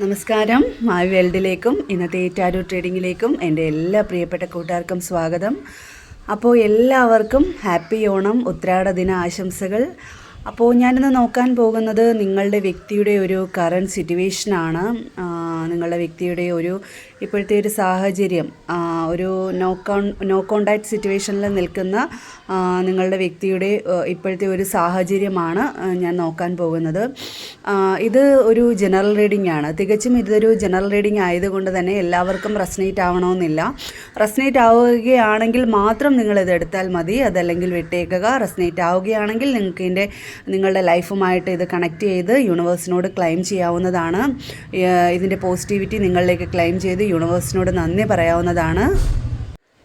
നമസ്കാരം. മായി വേൾഡിലേക്കും ഇന്നത്തെ ടാരോ ട്രേഡിങ്ങിലേക്കും എന്റെ എല്ലാ പ്രിയപ്പെട്ട കൂട്ടുകാർക്കും സ്വാഗതം. അപ്പോൾ എല്ലാവർക്കും ഹാപ്പി ഓണം ഉത്രാട ദിന ആശംസകൾ. അപ്പോൾ ഞാനിന്ന് നോക്കാൻ പോകുന്നത് നിങ്ങളുടെ വ്യക്തിയുടെ ഒരു കറണ്ട് സിറ്റുവേഷനാണ് നിങ്ങളുടെ വ്യക്തിയുടെ ഒരു ഇപ്പോഴത്തെ ഒരു സാഹചര്യം ഒരു നോ കോൺ നോ കോണ്ടാക്ട് സിറ്റുവേഷനിൽ നിൽക്കുന്ന നിങ്ങളുടെ വ്യക്തിയുടെ ഇപ്പോഴത്തെ ഒരു സാഹചര്യമാണ് ഞാൻ നോക്കാൻ പോകുന്നത്. ഇത് ഒരു ജനറൽ റീഡിംഗ് ആണ്. തികച്ചും ഇതൊരു ജനറൽ റീഡിംഗ് ആയതുകൊണ്ട് തന്നെ എല്ലാവർക്കും റെസ്നേറ്റ് ആവണമെന്നില്ല. റെസ്നേറ്റ് ആവുകയാണെങ്കിൽ മാത്രം നിങ്ങൾ ഇത് എടുത്താൽ മതി. അതല്ലെങ്കിൽ വിട്ടേക്കുക. റെസ്നേറ്റ് ആവുകയാണെങ്കിൽ നിങ്ങൾക്ക് ഇതിന്റെ നിങ്ങളുടെ ലൈഫുമായിട്ട് ഇത് കണക്ട് ചെയ്ത് യൂണിവേഴ്സിനോട് ക്ലെയിം ചെയ്യാവുന്നതാണ്. ഇതിന്റെ പോസിറ്റിവിറ്റി നിങ്ങളിലേക്ക് ക്ലെയിം ചെയ്ത് യൂണിവേഴ്സിനോട് നന്ദി പറയാവുന്നതാണ്.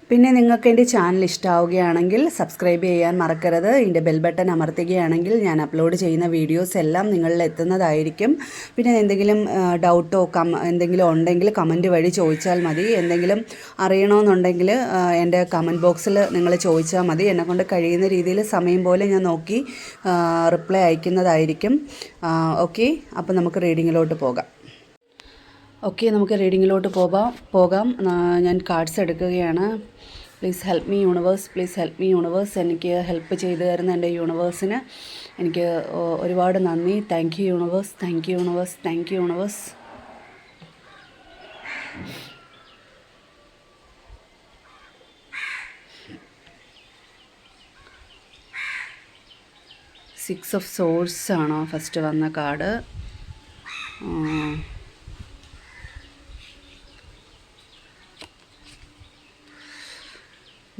പിന്നെ നിങ്ങൾക്ക് എന്റെ ചാനൽ ഇഷ്ടമാവുകയാണെങ്കിൽ സബ്സ്ക്രൈബ് ചെയ്യാൻ മറക്കരുത്. ഇതിന്റെ ബെൽ ബട്ടൺ അമർത്തുകയാണെങ്കിൽ ഞാൻ അപ്ലോഡ് ചെയ്യുന്ന വീഡിയോസ് എല്ലാം നിങ്ങളിൽ എത്തുന്നതായിരിക്കും. പിന്നെ എന്തെങ്കിലും ഡൗട്ടോ കം എന്തെങ്കിലും ഉണ്ടെങ്കിൽ കമന്റ് വഴി ചോദിച്ചാൽ മതി. എന്തെങ്കിലും അറിയണമെന്നുണ്ടെങ്കിൽ എന്റെ കമന്റ് ബോക്സിൽ നിങ്ങൾ ചോദിച്ചാൽ മതി. എന്നെക്കൊണ്ട് കഴിയുന്ന രീതിയിൽ സമയം പോലെ ഞാൻ നോക്കി റിപ്ലൈ അയക്കുന്നതായിരിക്കും. ഓക്കെ അപ്പോൾ നമുക്ക് റീഡിങ്ങിലോട്ട് പോകാം. ഓക്കെ നമുക്ക് റീഡിങ്ങിലോട്ട് പോകാം പോകാം. ഞാൻ കാർഡ്സ് എടുക്കുകയാണ്. Please help me universe please help me universe എനിക്ക് ഹെൽപ്പ് ചെയ്തു തരുന്ന എന്റെ യൂണിവേഴ്സിന് എനിക്ക് ഒരുപാട് നന്ദി. Thank you universe thank you universe thank you universe six of swords ആണോ ഫസ്റ്റ് വന്ന കാർഡ്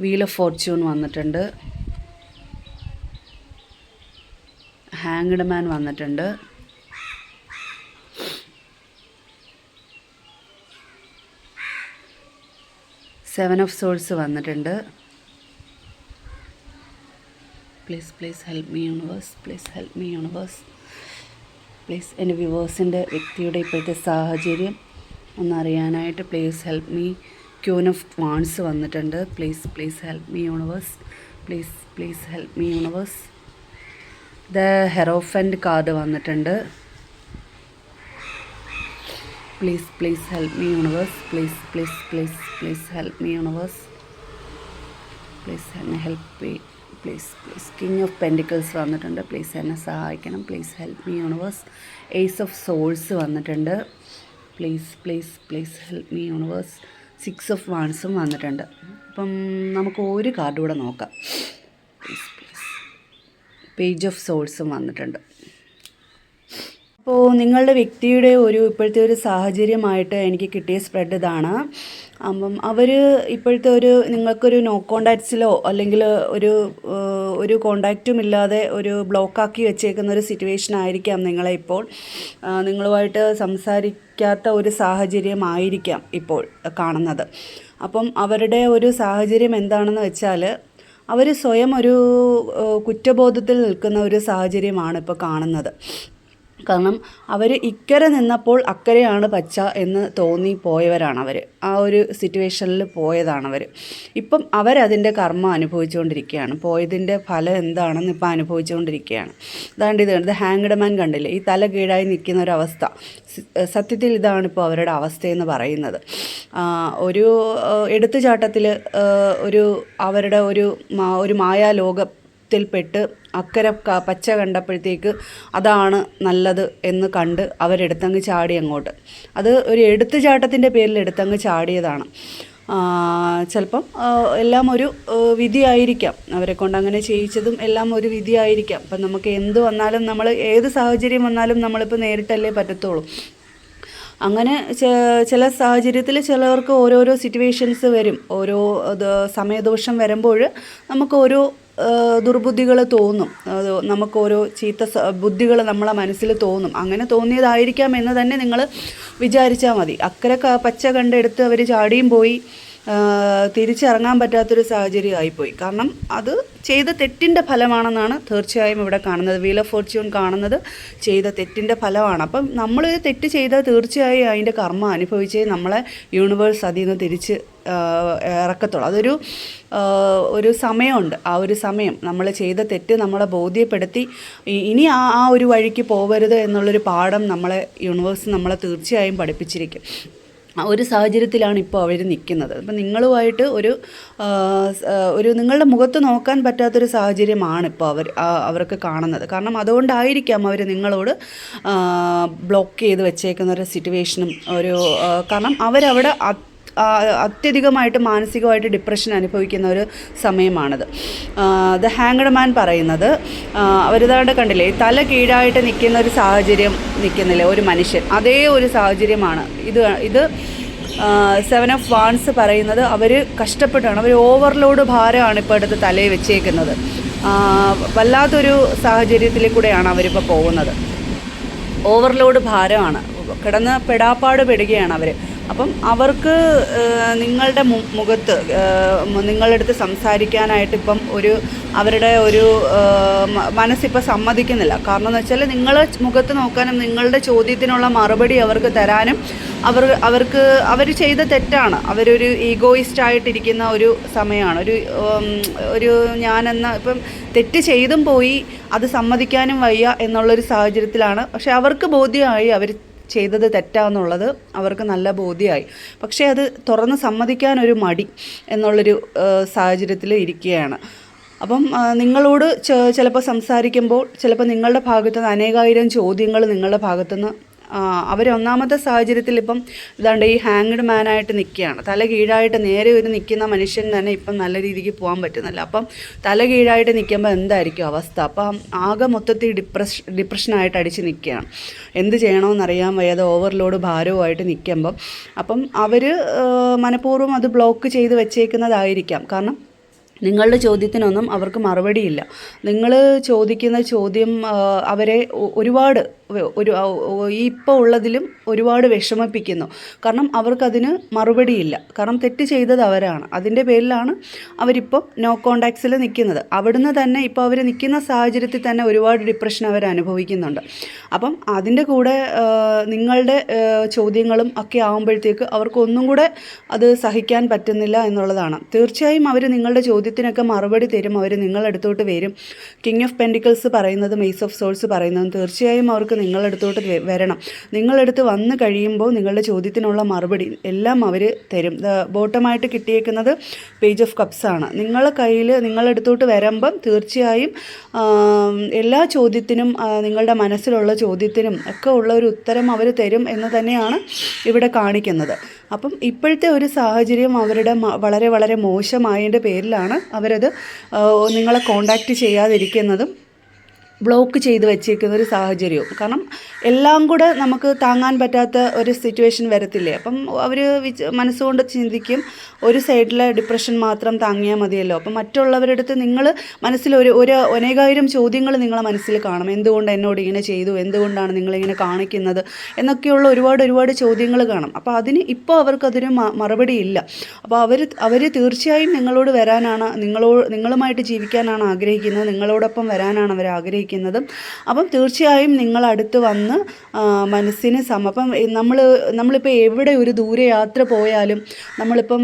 വീൽ ഓഫ് ഫോർച്യൂൺ വന്നിട്ടുണ്ട്. ഹാങ്ഡ് മാൻ വന്നിട്ടുണ്ട്. സെവൻ ഓഫ് സോൾസ് വന്നിട്ടുണ്ട്. Please please help me universe please help me universe please എന്റെ വ്യൂവേഴ്സിന്റെ വ്യക്തിയുടെ ഇപ്പോഴത്തെ സാഹചര്യം ഒന്നറിയാനായിട്ട് please help me queen of wands വന്നിട്ടുണ്ട്. Please please help me universe please please help me universe the hierophant card വന്നിട്ടുണ്ട്. Please please help me universe please please please please help me universe please എന്നെ help me please please king of pentacles വന്നിട്ടുണ്ട്. Please എന്നെ സഹായിക്കണം. Please help me universe ace of swords വന്നിട്ടുണ്ട്. Please please please help me universe six of വാൺസും വന്നിട്ടുണ്ട്. അപ്പം നമുക്ക് ഒരു card കൂടെ നോക്കാം. പേജ് ഓഫ് സോൾസും വന്നിട്ടുണ്ട്. അപ്പോൾ നിങ്ങളുടെ വ്യക്തിയുടെ ഒരു ഇപ്പോഴത്തെ ഒരു സാഹചര്യമായിട്ട് എനിക്ക് കിട്ടിയ സ്പ്രെഡ് ഇതാണ്. അപ്പം അവർ ഇപ്പോഴത്തെ ഒരു നിങ്ങൾക്കൊരു നോ കോണ്ടാക്ട്സിലോ അല്ലെങ്കിൽ ഒരു ഒരു കോണ്ടാക്റ്റും ഇല്ലാതെ ഒരു ബ്ലോക്കാക്കി വെച്ചേക്കുന്ന ഒരു സിറ്റുവേഷൻ ആയിരിക്കാം നിങ്ങളെ ഇപ്പോൾ. നിങ്ങളുമായിട്ട് സംസാരിക്കാത്ത ഒരു സാഹചര്യമായിരിക്കാം ഇപ്പോൾ കാണുന്നത്. അപ്പം അവരുടെ ഒരു സാഹചര്യം എന്താണെന്ന് വെച്ചാൽ അവർ സ്വയം ഒരു കുറ്റബോധത്തിൽ നിൽക്കുന്ന ഒരു സാഹചര്യമാണ് ഇപ്പോൾ കാണുന്നത്. കാരണം അവർ ഇക്കരെ നിന്നപ്പോൾ അക്കരെയാണ് പച്ച എന്ന് തോന്നി പോയവരാണ് അവർ ആ ഒരു സിറ്റുവേഷനിൽ പോയതാണ് അവർ ഇപ്പം അവരതിന്റെ കർമ്മം അനുഭവിച്ചുകൊണ്ടിരിക്കുകയാണ്. പോയതിന്റെ ഫലം എന്താണെന്ന് ഇപ്പം അനുഭവിച്ചുകൊണ്ടിരിക്കുകയാണ്. അതാണ്ട് ഇത് കണ്ടത് ഹാങ്ഡ് മാൻ കണ്ടില്ലേ? ഈ തല കീഴായി നിൽക്കുന്ന ഒരവസ്ഥ സത്യത്തിൽ ഇതാണ് ഇപ്പോൾ അവരുടെ അവസ്ഥയെന്ന് പറയുന്നത്. ഒരു എടുത്തുചാട്ടത്തിൽ ഒരു അവരുടെ ഒരു ഒരു മായാലോകം ത്തിൽപ്പെട്ട് അക്കരെ പച്ച കണ്ടപ്പോഴത്തേക്ക് അതാണ് നല്ലത് എന്ന് കണ്ട് അവരെടുത്തങ്ങ് ചാടി അങ്ങോട്ട്. അത് ഒരു എടുത്തുചാട്ടത്തിന്റെ പേരിൽ എടുത്തങ്ങ് ചാടിയതാണ്. ചിലപ്പം എല്ലാം ഒരു വിധിയായിരിക്കാം. അവരെ കൊണ്ട് അങ്ങനെ ചെയ്യിച്ചതും എല്ലാം ഒരു വിധിയായിരിക്കാം. അപ്പം നമുക്ക് എന്ത് വന്നാലും നമ്മൾ ഏത് സാഹചര്യം വന്നാലും നമ്മളിപ്പോൾ നേരിട്ടല്ലേ പറ്റത്തുള്ളൂ. അങ്ങനെ ചില സാഹചര്യത്തിൽ ചിലവർക്ക് ഓരോരോ സിറ്റുവേഷൻസ് വരും. ഓരോ സമയദോഷം വരുമ്പോൾ നമുക്ക് ഓരോ ദുർബുദ്ധികൾ തോന്നും. നമുക്ക് ഓരോ ചീത്ത ബുദ്ധികൾ നമ്മളെ മനസ്സിൽ തോന്നും. അങ്ങനെ തോന്നിയതായിരിക്കാം എന്ന് തന്നെ നിങ്ങൾ വിചാരിച്ചാൽ മതി. അക്കരെ പച്ച കണ്ടെടുത്ത് അവർ ചാടിയും പോയി. തിരിച്ചിറങ്ങാൻ പറ്റാത്തൊരു സാഹചര്യം ആയിപ്പോയി കാരണം അത് ചെയ്ത തെറ്റിന്റെ ഫലമാണെന്നാണ് തീർച്ചയായും ഇവിടെ കാണുന്നത്. വീൽ ഓഫ് ഫോർച്യൂൺ കാണുന്നത് ചെയ്ത തെറ്റിന്റെ ഫലമാണ്. അപ്പം നമ്മൾ തെറ്റ് ചെയ്താൽ തീർച്ചയായും അതിന്റെ കർമ്മം അനുഭവിച്ചേ നമ്മളെ യൂണിവേഴ്സ് അതിൽ നിന്ന് തിരിച്ച് ഇറക്കത്തുള്ളൂ. അതൊരു ഒരു സമയമുണ്ട്. ആ ഒരു സമയം നമ്മൾ ചെയ്ത തെറ്റ് നമ്മളെ ബോധ്യപ്പെടുത്തി ഇനി ആ ആ ഒരു വഴിക്ക് പോകരുത് എന്നുള്ളൊരു പാഠം നമ്മളെ യൂണിവേഴ്സ് നമ്മളെ തീർച്ചയായും പഠിപ്പിച്ചിരിക്കും. ഒരു സാഹചര്യത്തിലാണ് ഇപ്പോൾ അവർ നിൽക്കുന്നത് അപ്പം നിങ്ങളുമായിട്ട് ഒരു ഒരു നിങ്ങളുടെ മുഖത്ത് നോക്കാൻ പറ്റാത്തൊരു സാഹചര്യമാണ് ഇപ്പോൾ അവർ അവർക്ക് കാണുന്നത്. കാരണം അതുകൊണ്ടായിരിക്കാം അവർ നിങ്ങളോട് ബ്ലോക്ക് ചെയ്ത് വെച്ചേക്കുന്ന ഒരു സിറ്റുവേഷനും ഒരു കാരണം അവരവിടെ അത്യധികമായിട്ട് മാനസികമായിട്ട് ഡിപ്രഷൻ അനുഭവിക്കുന്ന ഒരു സമയമാണത്. ദ ഹാങ്ഡ് മാൻ പറയുന്നത് അവരിതാണ്ട് കണ്ടില്ലേ തല കീഴായിട്ട് നിൽക്കുന്ന ഒരു സാഹചര്യം നിൽക്കുന്നില്ലേ ഒരു മനുഷ്യൻ. അതേ ഒരു സാഹചര്യമാണ്. ഇത് ഇത് സെവൻ ഓഫ് വാൺസ് പറയുന്നത് അവർ കഷ്ടപ്പെട്ടാണ് അവർ ഓവർലോഡ് ഭാരമാണ് ഇപ്പോൾ എടുത്ത് തലയിൽ വെച്ചേക്കുന്നത്. വല്ലാത്തൊരു സാഹചര്യത്തിൽ കൂടെയാണ് അവരിപ്പോൾ പോകുന്നത്. ഓവർലോഡ് ഭാരമാണ്. കിടന്ന് പെടാപ്പാട് പെടുകയാണ് അവർ അപ്പം അവർക്ക് നിങ്ങളുടെ മുഖത്ത് നിങ്ങളുടെ അടുത്ത് സംസാരിക്കാനായിട്ട് ഇപ്പം ഒരു അവരുടെ ഒരു മനസ്സിപ്പോൾ സമ്മതിക്കുന്നില്ല. കാരണം എന്ന് വെച്ചാൽ നിങ്ങളെ മുഖത്ത് നോക്കാനും നിങ്ങളുടെ ചോദ്യത്തിനുള്ള മറുപടി അവർക്ക് തരാനും അവർ അവർക്ക് അവർ ചെയ്ത തെറ്റാണ്. അവരൊരു ഈഗോയിസ്റ്റ് ആയിട്ടിരിക്കുന്ന ഒരു സമയമാണ് ഒരു ഒരു ഞാനെന്ന ഇപ്പം തെറ്റ് ചെയ്തും പോയി അത് സമ്മതിക്കാനും വയ്യ എന്നുള്ളൊരു സാഹചര്യത്തിലാണ്. പക്ഷെ അവർക്ക് ബോധ്യമായി അവർ ചെയ്തത് തെറ്റാന്നുള്ളത് അവർക്ക് നല്ല ബോധ്യമായി. പക്ഷേ അത് തുറന്ന് സമ്മതിക്കാനൊരു മടി എന്നുള്ളൊരു സാഹചര്യത്തിൽ ഇരിക്കുകയാണ്. അപ്പം നിങ്ങളോട് ചിലപ്പോൾ സംസാരിക്കുമ്പോൾ ചിലപ്പോൾ നിങ്ങളുടെ ഭാഗത്തുനിന്ന് അനേകായിരം ചോദ്യങ്ങൾ നിങ്ങളുടെ ഭാഗത്തുനിന്ന് അവർ ഒന്നാമത്തെ സാഹചര്യത്തിൽ ഇപ്പം ഇതാണ്ട് ഈ ഹാങ്ഡ് മാനായിട്ട് നിൽക്കുകയാണ് തല കീഴായിട്ട് നേരെ ഒരു നിൽക്കുന്ന മനുഷ്യൻ തന്നെ ഇപ്പം നല്ല രീതിക്ക് പോകാൻ പറ്റുന്നില്ല. അപ്പം തല കീഴായിട്ട് നിൽക്കുമ്പോൾ എന്തായിരിക്കും അവസ്ഥ? അപ്പം ആകെ മൊത്തത്തിൽ ഡിപ്രഷ് ഡിപ്രഷനായിട്ട് അടിച്ച് നിൽക്കുകയാണ് എന്ത് ചെയ്യണമെന്നറിയാൻ വയ്യാതെ ഓവർലോഡ് ഭാരവുമായിട്ട് നിൽക്കുമ്പം അപ്പം അവർ മനഃപൂർവം അത് ബ്ലോക്ക് ചെയ്ത് വെച്ചേക്കുന്നതായിരിക്കാം. കാരണം നിങ്ങളുടെ ചോദ്യത്തിനൊന്നും അവർക്ക് മറുപടിയില്ല. നിങ്ങൾ ചോദിക്കുന്ന ചോദ്യം അവരെ ഒരുപാട് ഒരു ഇപ്പോൾ ഉള്ളതിലും ഒരുപാട് വിഷമിപ്പിക്കുന്നു. കാരണം അവർക്കതിന് മറുപടിയില്ല. കാരണം തെറ്റ് ചെയ്തത് അവരാണ്. അതിന്റെ പേരിലാണ് അവരിപ്പം നോ കോണ്ടാക്ട്സിൽ നിൽക്കുന്നത് അവിടുന്ന് തന്നെ ഇപ്പോൾ അവർ നിൽക്കുന്ന സാഹചര്യത്തിൽ തന്നെ ഒരുപാട് ഡിപ്രഷൻ അവർ അനുഭവിക്കുന്നുണ്ട്. അപ്പം അതിന്റെ കൂടെ നിങ്ങളുടെ ചോദ്യങ്ങളും ഒക്കെ ആകുമ്പോഴത്തേക്ക് അവർക്ക് ഒന്നും കൂടെ അത് സഹിക്കാൻ പറ്റുന്നില്ല എന്നുള്ളതാണ്. തീർച്ചയായും അവർ നിങ്ങളുടെ ചോദ്യത്തിനൊക്കെ മറുപടി തരും. അവർ നിങ്ങളടുത്തോട്ട് വരും. കിങ് ഓഫ് പെൻഡിക്കിൾസ് പറയുന്നതും മെയ്സ് ഓഫ് സോൾസ് പറയുന്നതും തീർച്ചയായും അവർക്ക് നിങ്ങളടുത്തോട്ട് നിങ്ങളെടുത്തോട്ട് വരണം. നിങ്ങളെടുത്ത് വന്ന് കഴിയുമ്പോൾ നിങ്ങളുടെ ചോദ്യത്തിനുള്ള മറുപടി എല്ലാം അവർ തരും. ബോട്ടമായിട്ട് കിട്ടിയേക്കുന്നത് പേജ് ഓഫ് കപ്സ് ആണ്. നിങ്ങളെ കയ്യിൽ നിങ്ങളെടുത്തോട്ട് വരുമ്പം തീർച്ചയായും എല്ലാ ചോദ്യത്തിനും നിങ്ങളുടെ മനസ്സിലുള്ള ചോദ്യത്തിനും ഒക്കെ ഉള്ള ഒരു ഉത്തരം അവർ തരും എന്ന് തന്നെയാണ് ഇവിടെ കാണിക്കുന്നത്. അപ്പം ഇപ്പോഴത്തെ ഒരു സാഹചര്യം അവരുടെ വളരെ വളരെ മോശമായതിന്റെ പേരിലാണ് അവരത് നിങ്ങളെ കോണ്ടാക്റ്റ് ചെയ്യാതിരിക്കുന്നതും ബ്ലോക്ക് ചെയ്ത് വെച്ചിരിക്കുന്ന ഒരു സാഹചര്യവും. കാരണം എല്ലാം കൂടെ നമുക്ക് താങ്ങാൻ പറ്റാത്ത ഒരു സിറ്റുവേഷൻ വരത്തില്ലേ? അപ്പം അവർ മനസ്സുകൊണ്ട് ചിന്തിക്കും ഒരു സൈഡിലെ ഡിപ്രഷൻ മാത്രം താങ്ങിയാൽ മതിയല്ലോ. അപ്പം മറ്റുള്ളവരുടെ അടുത്ത് നിങ്ങൾ മനസ്സിൽ ഒരു ഒരു അനേകായിരം ചോദ്യങ്ങൾ നിങ്ങളെ മനസ്സിൽ കാണും. എന്തുകൊണ്ട് എന്നോട് ഇങ്ങനെ ചെയ്തു? എന്തുകൊണ്ടാണ് നിങ്ങളിങ്ങനെ കാണിക്കുന്നത്? എന്നൊക്കെയുള്ള ഒരുപാട് ഒരുപാട് ചോദ്യങ്ങൾ കാണും. അപ്പോൾ അതിന് ഇപ്പോൾ അവർക്കതൊരു മറുപടി ഇല്ല. അപ്പോൾ അവർ അവർ തീർച്ചയായും നിങ്ങളോട് വരാനാണ് നിങ്ങളോ നിങ്ങളുമായിട്ട് ജീവിക്കാനാണ് ആഗ്രഹിക്കുന്നത്. നിങ്ങളോടൊപ്പം വരാനാണ് അവർ ആഗ്രഹിക്കുന്നത് അപ്പം തീർച്ചയായും നിങ്ങൾ അടുത്ത് വന്ന് മനസ്സിന് സമ അപ്പം നമ്മൾ നമ്മളിപ്പോൾ എവിടെ ഒരു ദൂരയാത്ര പോയാലും നമ്മളിപ്പം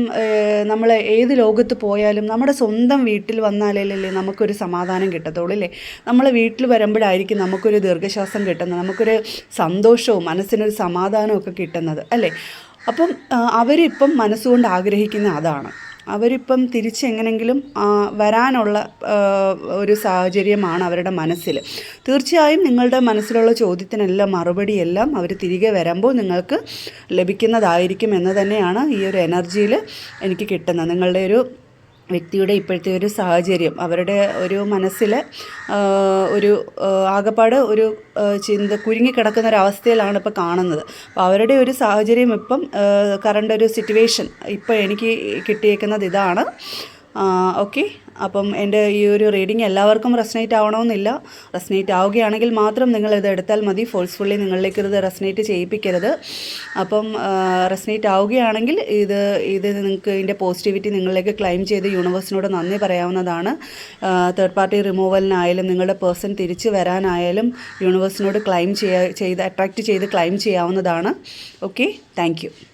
നമ്മൾ ഏത് ലോകത്ത് പോയാലും നമ്മുടെ സ്വന്തം വീട്ടിൽ വന്നാലല്ലേ നമുക്കൊരു സമാധാനം കിട്ടത്തുള്ളൂ അല്ലേ? നമ്മൾ വീട്ടിൽ വരുമ്പോഴായിരിക്കും നമുക്കൊരു ദീർഘശ്വാസം കിട്ടുന്നത് നമുക്കൊരു സന്തോഷവും മനസ്സിനൊരു സമാധാനവും ഒക്കെ കിട്ടുന്നത് അല്ലേ? അപ്പം അവരിപ്പം മനസ്സുകൊണ്ട് ആഗ്രഹിക്കുന്ന അതാണ്. അവരിപ്പം തിരിച്ചെങ്ങനെങ്കിലും വരാനുള്ള ഒരു സാഹചര്യമാണ് അവരുടെ മനസ്സിൽ തീർച്ചയായും നിങ്ങളുടെ മനസ്സിലുള്ള ചോദ്യത്തിനെല്ലാം മറുപടിയെല്ലാം അവർ തിരികെ വരുമ്പോൾ നിങ്ങൾക്ക് ലഭിക്കുന്നതായിരിക്കും എന്ന് തന്നെയാണ് ഈ ഒരു എനർജിയിൽ എനിക്ക് കിട്ടുന്നത്. നിങ്ങളുടെ ഒരു വ്യക്തിയുടെ ഇപ്പോഴത്തെ ഒരു സാഹചര്യം അവരുടെ ഒരു മനസ്സിൽ ഒരു ആകപ്പാട് ഒരു ചിന്ത കുരുങ്ങിക്കിടക്കുന്ന ഒരു അവസ്ഥയിലാണ് ഇപ്പോൾ കാണുന്നത്. അപ്പോൾ അവരുടെ ഒരു സാഹചര്യം ഇപ്പം കറണ്ട് ഒരു സിറ്റുവേഷൻ ഇപ്പോൾ എനിക്ക് കിട്ടിയേക്കുന്നത് ഇതാണ്. ഓക്കെ. അപ്പം എന്റെ ഈ ഒരു റീഡിങ് എല്ലാവർക്കും റെസനേറ്റ് ആവണമെന്നില്ല. റെസനേറ്റ് ആവുകയാണെങ്കിൽ മാത്രം നിങ്ങൾ ഇത് എടുത്താൽ മതി. ഫോഴ്സ്ഫുള്ളി നിങ്ങളിലേക്ക് ഇത് റെസനേറ്റ് ചെയ്യിപ്പിക്കരുത്. അപ്പം റെസനേറ്റ് ആവുകയാണെങ്കിൽ ഇത് ഇത് നിങ്ങൾക്ക് ഇതിന്റെ പോസിറ്റിവിറ്റി നിങ്ങളിലേക്ക് ക്ലെയിം ചെയ്ത് യൂണിവേഴ്സിനോട് നന്ദി പറയാവുന്നതാണ്. തേർഡ് പാർട്ടി റിമൂവലിനായാലും നിങ്ങളുടെ പേഴ്സൺ തിരിച്ചു വരാനായാലും യൂണിവേഴ്സിനോട് ക്ലെയിം ചെയ്ത് അട്രാക്റ്റ് ചെയ്ത് ക്ലെയിം ചെയ്യാവുന്നതാണ്. ഓക്കെ. താങ്ക്